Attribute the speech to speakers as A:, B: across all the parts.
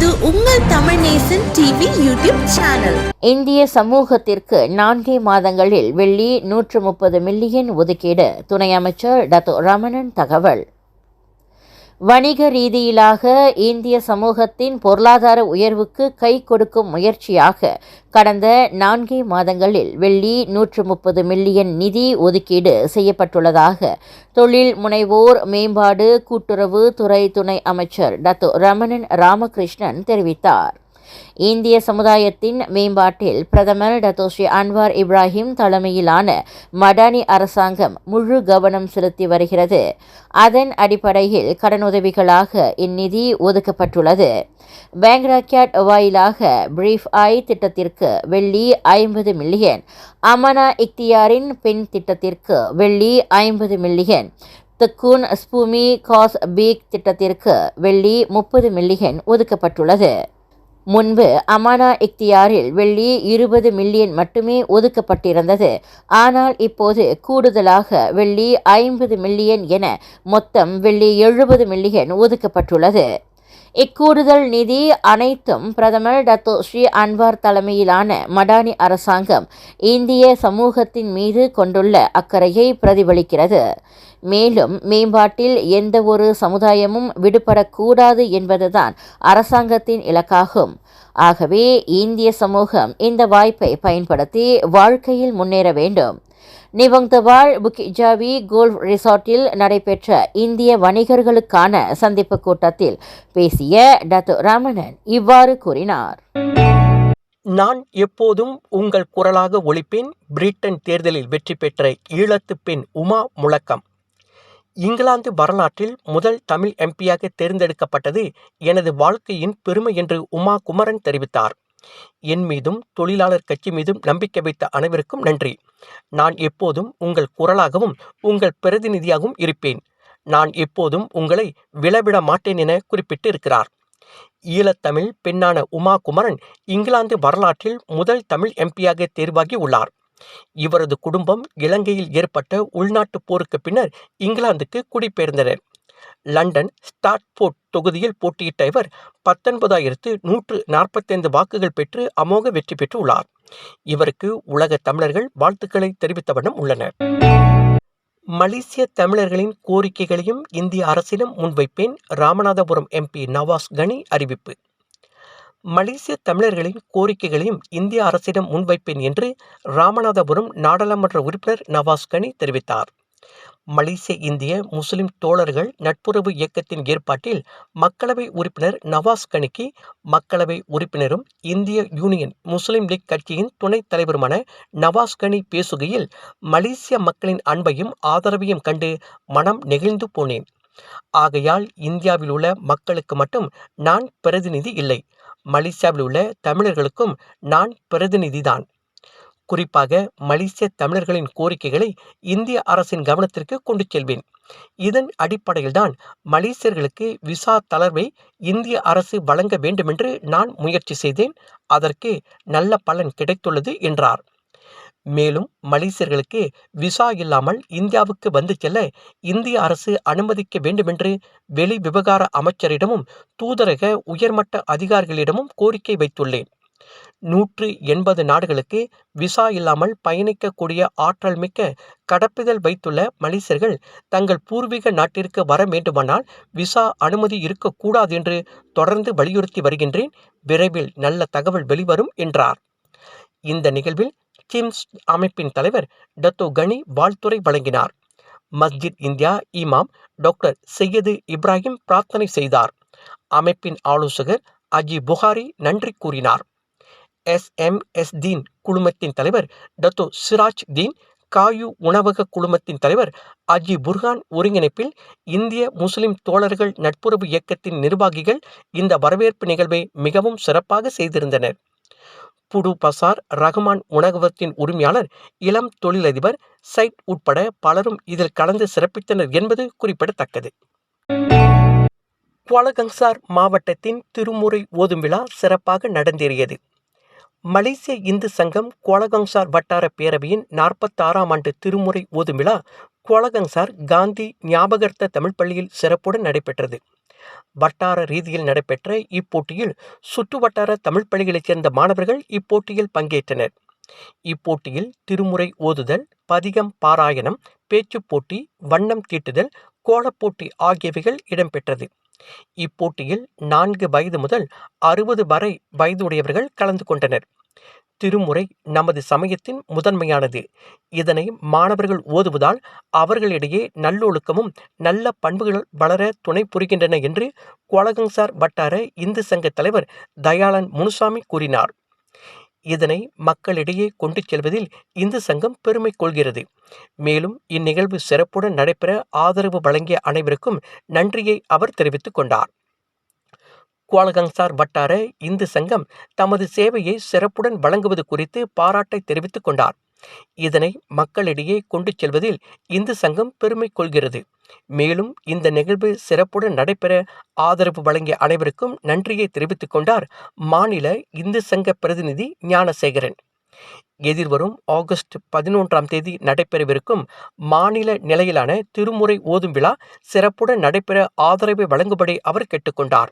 A: இது உங்கள் Tamil Nesan TV YouTube channel.
B: இந்திய சமூகத்திற்கு நான்கே மாதங்களில் வெள்ளி நூற்று முப்பது மில்லியன் ஒதுக்கீடு துணை அமைச்சர் டத்து ரமணன் தகவல். வணிக ரீதியிலாக இந்திய சமூகத்தின் பொருளாதார உயர்வுக்கு கை கொடுக்கும் முயற்சியாக கடந்த நான்கே மாதங்களில் வெள்ளி நூற்று முப்பது மில்லியன் நிதி ஒதுக்கீடு செய்யப்பட்டுள்ளதாக தொழில் முனைவோர் மேம்பாடு கூட்டுறவு துறை துணை அமைச்சர் டத்தோ ரமணன் ராமகிருஷ்ணன் தெரிவித்தார். இந்திய சமுதாயத்தின் மேம்பாட்டில் பிரதமர் டத்தோஸ்ரீ அன்வார் இப்ராஹிம் தலைமையிலான மடானி அரசாங்கம் முழு கவனம் செலுத்தி வருகிறது. அதன் அடிப்படையில் கடனுதவிகளாக இந்நிதி ஒதுக்கப்பட்டுள்ளது. பேங்க்ராக்யாட் வாயிலாக பிரீஃப் ஐ திட்டத்திற்கு வெள்ளி ஐம்பது மில்லியன். அமனா இக்தியாரின் பெண் திட்டத்திற்கு வெள்ளி ஐம்பது மில்லியன். தக்கூன் ஸ்பூமி காஸ் பீக் திட்டத்திற்கு வெள்ளி முப்பது மில்லியன் ஒதுக்கப்பட்டுள்ளது. முன்பு அமானா இக்தியாரில் வெள்ளி இருபது மில்லியன் மட்டுமே ஒதுக்கப்பட்டிருந்தது. ஆனால் இப்போது கூடுதலாக வெள்ளி ஐம்பது மில்லியன் என மொத்தம் வெள்ளி எழுபது மில்லியன் ஒதுக்கப்பட்டுள்ளது. இக்கூடுதல் நிதி அனைத்தும் பிரதமர் டத்தோ ஸ்ரீ அன்வார் தலைமையிலான மடானி அரசாங்கம் இந்திய சமூகத்தின் மீது கொண்டுள்ள அக்கறையை பிரதிபலிக்கிறது. மேலும் மேம்பாட்டில் எந்த ஒரு சமுதாயமும் விடுபடக்கூடாது என்பதுதான் அரசாங்கத்தின் இலக்காகும். ஆகவே இந்திய சமூகம் இந்த வாய்ப்பை பயன்படுத்தி வாழ்க்கையில் முன்னேற வேண்டும். நிவங்தவாள் புக்கிஜாவி கோல்ஃப் ரிசார்ட்டில் நடைபெற்ற இந்திய வணிகர்களுக்கான சந்திப்பு கூட்டத்தில் பேசிய டத்து ராமணன் இவ்வாறு கூறினார்.
C: நான் எப்போதும் உங்கள் குரலாக ஒழிப்பேன் பிரிட்டன் தேர்தலில் வெற்றி பெற்ற ஈழத்து பெண் உமா முழக்கம். இங்கிலாந்து வரலாற்றில் முதல் தமிழ் எம்பியாக தேர்ந்தெடுக்கப்பட்டது எனது வாழ்க்கையின் பெருமை என்று உமா குமரன் தெரிவித்தார். என் மீதும் தொழிலாளர் கட்சி மீதும் நம்பிக்கை வைத்த அனைவருக்கும் நன்றி. நான் எப்போதும் உங்கள் குரலாகவும் உங்கள் பிரதிநிதியாகவும் இருப்பேன். நான் எப்போதும் உங்களை விளவிட மாட்டேன் என குறிப்பிட்டு இருக்கிறார் ஈழத்தமிழ் பெண்ணான உமா குமரன் இங்கிலாந்து வரலாற்றில் முதல் தமிழ் எம்பியாக தேர்வாகி உள்ளார். இவரது குடும்பம் இலங்கையில் ஏற்பட்ட உள்நாட்டுப் போருக்கு பின்னர் இங்கிலாந்துக்கு குடிபெயர்ந்தனர். லண்டன் ஸ்டாட்போர்ட் தொகுதியில் போட்டியிட்ட இவர் பத்தொன்பதாயிரத்து நூற்று நாற்பத்தைந்து வாக்குகள் பெற்று அமோக வெற்றி பெற்றுள்ளார். இவருக்கு உலக தமிழர்கள் வாழ்த்துக்களை தெரிவித்த வண்ணம் உள்ளனர். மலேசிய தமிழர்களின் கோரிக்கைகளையும் இந்திய அரசிடம் முன்வைப்பேன். ராமநாதபுரம் எம்பி நவாஸ் கனி அறிவிப்பு. மலேசிய தமிழர்களின் கோரிக்கைகளையும் இந்திய அரசிடம் முன்வைப்பேன் என்று ராமநாதபுரம் நாடாளுமன்ற உறுப்பினர் நவாஸ் கனி தெரிவித்தார். மலேசிய இந்திய முஸ்லிம் தோழர்கள் நட்புறவு இயக்கத்தின் ஏற்பாட்டில் மக்களவை உறுப்பினர் நவாஸ் கனிக்கு மக்களவை உறுப்பினரும் இந்திய யூனியன் முஸ்லிம் லீக் கட்சியின் துணைத் தலைவருமான நவாஸ் கனி பேசுகையில் மலேசிய மக்களின் அன்பையும் ஆதரவையும் கண்டு மனம் நெகிழ்ந்து போனேன். ஆகையால் இந்தியாவில் உள்ள மக்களுக்கு மட்டும் நான் பிரதிநிதி இல்லை. மலேசியாவில் உள்ள தமிழர்களுக்கும் நான் பிரதிநிதிதான். குறிப்பாக மலேசிய தமிழர்களின் கோரிக்கைகளை இந்திய அரசின் கவனத்திற்கு கொண்டு செல்வேன். இதன் அடிப்படையில்தான் மலேசியர்களுக்கு விசா தளர்வை இந்திய அரசு வழங்க வேண்டுமென்று நான் முயற்சி செய்தேன். அதற்கு நல்ல பலன் கிடைத்துள்ளது என்றார். மேலும் மலேசியர்களுக்கு விசா இல்லாமல் இந்தியாவுக்கு வந்து செல்ல இந்திய அரசு அனுமதிக்க வேண்டுமென்று வெளி விவகார அமைச்சரிடமும் தூதரக உயர்மட்ட அதிகாரிகளிடமும் கோரிக்கை வைத்துள்ளேன். நூற்று எண்பது நாடுகளுக்கு விசா இல்லாமல் பயணிக்கக்கூடிய ஆற்றல் மிக்க கடப்பிதழ் வைத்துள்ள மலேசியர்கள் தங்கள் பூர்வீக நாட்டிற்கு வர வேண்டுமானால் விசா அனுமதி இருக்கக்கூடாது என்று தொடர்ந்து வலியுறுத்தி வருகின்றேன். விரைவில் நல்ல தகவல் வெளிவரும் என்றார். இந்த நிகழ்வில் கிம்ஸ் அமைப்பின் தலைவர் டத்தோ கனி வாழ்த்துறை வழங்கினார். மஸ்ஜித் இந்தியா இமாம் டாக்டர் செய்யது இப்ராஹிம் பிரார்த்தனை செய்தார். அமைப்பின் ஆலோசகர் அஜி புகாரி நன்றி கூறினார். எஸ். எம். எஸ். தீன் குழுமத்தின் தலைவர் டத்தோ சிராஜ் தீன் காயு உணவக குழுமத்தின் தலைவர் அஜி புர்ஹான் ஒருங்கிணைப்பில் இந்திய முஸ்லிம் தோழர்கள் நட்புறவு இயக்கத்தின் நிர்வாகிகள் இந்த வரவேற்பு நிகழ்வை மிகவும் சிறப்பாக செய்திருந்தனர். புடு பசார் ரஹ்மான் உணவகத்தின் உரிமையாளர் இளம் தொழிலதிபர் சைட் உட்பட பலரும் இதில் கலந்து சிறப்பித்தனர் என்பது குறிப்பிடத்தக்கது. குவாலகங்சார் மாவட்டத்தின் திருமுறை ஓதும் விழா சிறப்பாக நடந்தேறியது. மலேசிய இந்து சங்கம் குவாலகங்சார் வட்டார பேரவையின் நாற்பத்தாறாம் ஆண்டு திருமுறை ஓதும் விழா குவாலகங்சார் காந்தி ஞாபகர்த்த தமிழ் பள்ளியில் சிறப்புடன் நடைபெற்றது. வட்டார ரீதியில் நடைபெற்ற இப்போட்டியில் சுற்று வட்டார தமிழ் பள்ளிகளைச் சேர்ந்த மாணவர்கள் இப்போட்டியில் பங்கேற்றனர். இப்போட்டியில் திருமுறை ஓதுதல் பதிகம் பாராயணம் பேச்சுப் போட்டி வண்ணம் தீட்டுதல் கோலப்போட்டி ஆகியவைகள் இடம்பெற்றது. இப்போட்டியில் நான்கு வயது முதல் அறுபது வரை வயதுடையவர்கள் கலந்து கொண்டனர். திருமுறை நமது சமயத்தின் முதன்மையானது. இதனை மாணவர்கள் ஓதுவதால் அவர்களிடையே நல்லொழுக்கமும் நல்ல பண்புகள் வளர துணை புரிகின்றன என்று கோலகங்சார் வட்டார இந்து சங்க தலைவர் தயாளன் முனுசாமி கூறினார். இதனை மக்களிடையே கொண்டு செல்வதில் இந்து சங்கம் பெருமை கொள்கிறது. மேலும் இந்நிகழ்வு சிறப்புடன் நடைபெற ஆதரவு வழங்கிய அனைவருக்கும் நன்றியை அவர் தெரிவித்துக் கொண்டார். குவாலகங்சார் வட்டார இந்து சங்கம் தமது சேவையை சிறப்புடன் வழங்குவது குறித்து பாராட்டை தெரிவித்துக் கொண்டார். இதனை மக்களிடையே கொண்டு செல்வதில் இந்து சங்கம் பெருமை கொள்கிறது. மேலும் இந்த நிகழ்வு சிறப்புடன் நடைபெற ஆதரவு வழங்கிய அனைவருக்கும் நன்றியை தெரிவித்துக் கொண்டார் மாநில இந்து சங்க பிரதிநிதி ஞானசேகரன். எதிர்வரும் ஆகஸ்ட் பதினொன்றாம் தேதி நடைபெறவிருக்கும் மாநில நிலையிலான திருமுறை ஓதும் விழா சிறப்புடன் நடைபெற ஆதரவை வழங்கும்படி அவர் கேட்டுக்கொண்டார்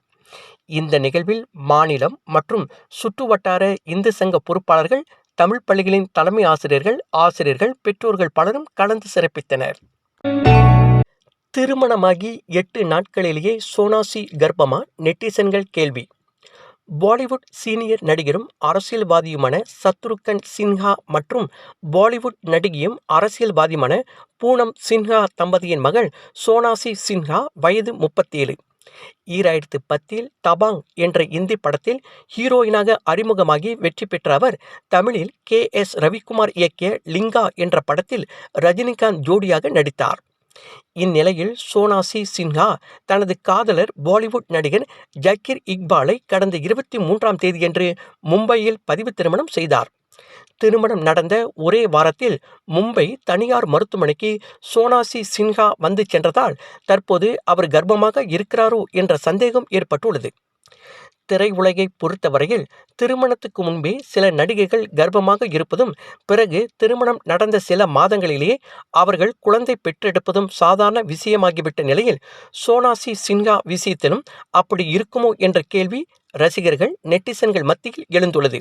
C: இந்த நிகழ்வில் மாநிலம் மற்றும் சுற்றுவட்டார இந்து சங்க பொறுப்பாளர்கள் தமிழ் பள்ளிகளின் தலைமை ஆசிரியர்கள் ஆசிரியர்கள் பெற்றோர்கள் பலரும் கலந்து சிறப்பித்தனர். திருமணமாகி எட்டு நாட்களிலேயே சோனாசி கர்ப்பமா நெட்டிசன்கள் கேள்வி. பாலிவுட் சீனியர் நடிகரும் அரசியல்வாதியுமான சத்ருகன் சின்ஹா மற்றும் பாலிவுட் நடிகையும் அரசியல்வாதியுமான பூனம் சின்ஹா தம்பதியின் மகள் சோனாசி சின்ஹா வயது முப்பத்தேழு. ஈராயிரத்து பத்தில் தபாங் என்ற இந்தி படத்தில் ஹீரோயினாக அறிமுகமாகி வெற்றி பெற்ற அவர் தமிழில் கே. எஸ். ரவிக்குமார் இயக்கிய லிங்கா என்ற படத்தில் ரஜினிகாந்த் ஜோடியாக நடித்தார். இந்நிலையில் சோனாசி சின்ஹா தனது காதலர் பாலிவுட் நடிகர் ஜக்கீர் இக்பாலை கடந்த இருபத்தி மூன்றாம் தேதியன்று மும்பையில் பதிவு திருமணம் செய்தார். திருமணம் நடந்த ஒரே வாரத்தில் மும்பை தனியார் மருத்துவமனைக்கு சோனாசி சின்ஹா வந்து சென்றதால் தற்போது அவர் கர்ப்பமாக இருக்கிறாரோ என்ற சந்தேகம் ஏற்பட்டுள்ளது. திரையுலகை பொறுத்தவரையில் திருமணத்துக்கு முன்பே சில நடிகைகள் கர்ப்பமாக இருப்பதும் பிறகு திருமணம் நடந்த சில மாதங்களிலேயே அவர்கள் குழந்தை பெற்றெடுப்பதும் சாதாரண விஷயமாகிவிட்ட நிலையில் சோனாசி சின்ஹா விஷயத்திலும் அப்படி இருக்குமோ என்ற கேள்வி ரசிகர்கள் நெட்டிசன்கள் மத்தியில் எழுந்துள்ளது.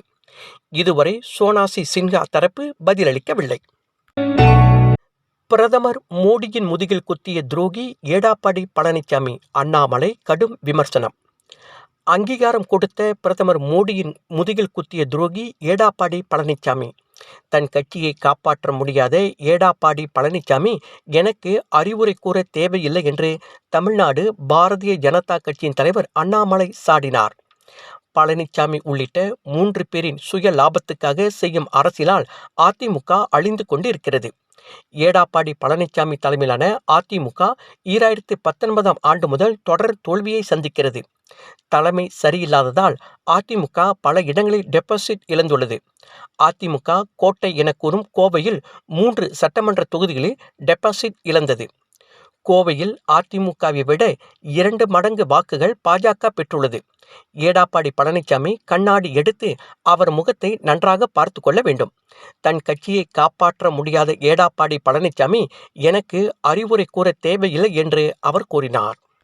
C: இதுவரை சோனாசி சின்ஹா தரப்பு பதிலளிக்கவில்லை. பிரதமர் மோடியின் முதுகில் குத்திய துரோகி எடாப்பாடி பழனிசாமி அண்ணாமலை கடும் விமர்சனம். அங்கீகாரம் கொடுத்த பிரதமர் மோடியின் முதுகில் குத்திய துரோகி ஏடாப்பாடி பழனிசாமி தன் கட்சியை காப்பாற்ற முடியாத ஏடாப்பாடி பழனிசாமி எனக்கு அறிவுரை கூற தேவையில்லை என்று தமிழ்நாடு பாரதிய ஜனதா கட்சியின் தலைவர் அண்ணாமலை சாடினார். பழனிசாமி உள்ளிட்ட மூன்று பேரின் சுய லாபத்துக்காக செய்யும் அரசியலால் அதிமுக அழிந்து கொண்டிருக்கிறது. ஏடாப்பாடி பழனிசாமி தலைமையிலான அதிமுக ஈராயிரத்தி பத்தொன்பதாம் ஆண்டு முதல் தொடர் தோல்வியை சந்திக்கிறது. தலைமை சரியில்லாததால் அதிமுக பல இடங்களில் டெபாசிட் இழந்துள்ளது. அதிமுக கோட்டை என கூறும் கோவையில் மூன்று சட்டமன்ற தொகுதிகளில் டெபாசிட் இழந்தது. கோவையில் அதிமுகவை விட இரண்டு மடங்கு வாக்குகள் பாஜக பெற்றுள்ளது. ஏடாப்பாடி பழனிசாமி கண்ணாடி எடுத்து அவர் முகத்தை நன்றாக பார்த்து கொள்ள வேண்டும். தன் கட்சியை காப்பாற்ற முடியாத ஏடாப்பாடி பழனிசாமி எனக்கு அறிவுரை கூற தேவையில்லை என்று அவர் கூறினார்.